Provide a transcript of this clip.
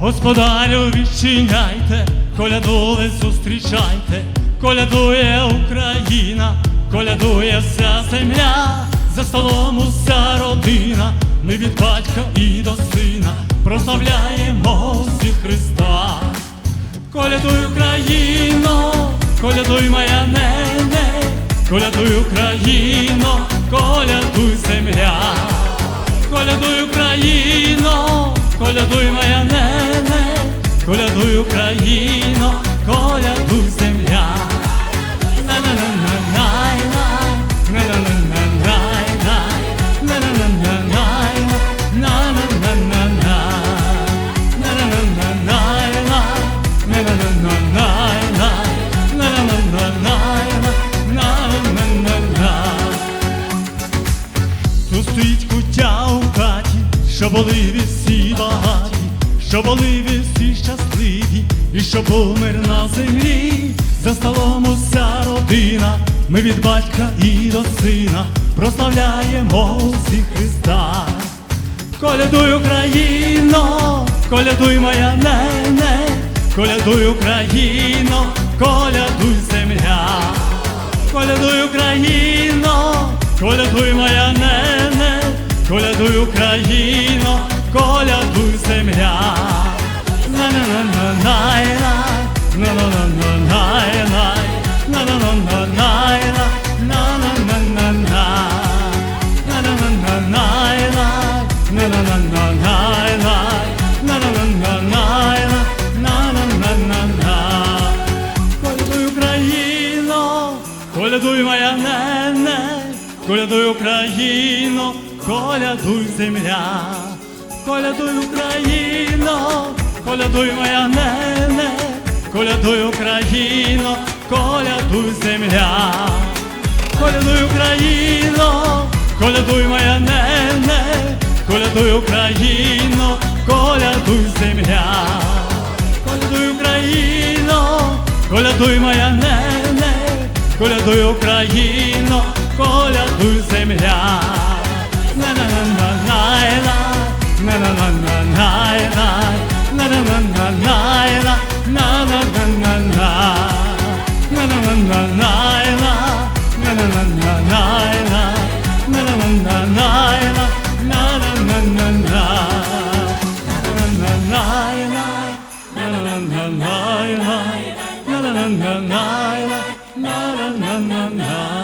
Господарю відчиняйте, колядули зустрічайте, колядує Україна, колядує вся земля, за столом уся родина, ми від батька і до сина прославляємо всі Христа. Колядуй Україно, колядуй моя нене, колядуй Україно, колядуй земля. Колядуй Україно, колядуй моя нене, колядуй Україно, колядуй земля. Тут стоїть куття у хаті, що були всі багаті, що були і що був на землі, за столом уся родина, ми від батька і до сина прославляємо всі Христа. Колядуй Україно, колядуй моя нене, колядуй Україно, колядуй земля. Колядуй Україно, колядуй моя нене, колядуй Україно, колядуй земля. На-на-на-на-най-най, колядуй моя нене, колядуй Україно, колядуй земля, колядуй Україно, колядуй моя нене, колядуй Україно, колядуй земля, колядуй Україно, колядуй моя нене, колядуй Україно, колядуй земля. Колядуй Україно, колядуй моя нене, колядуй Україно, колядуй земля. na na now.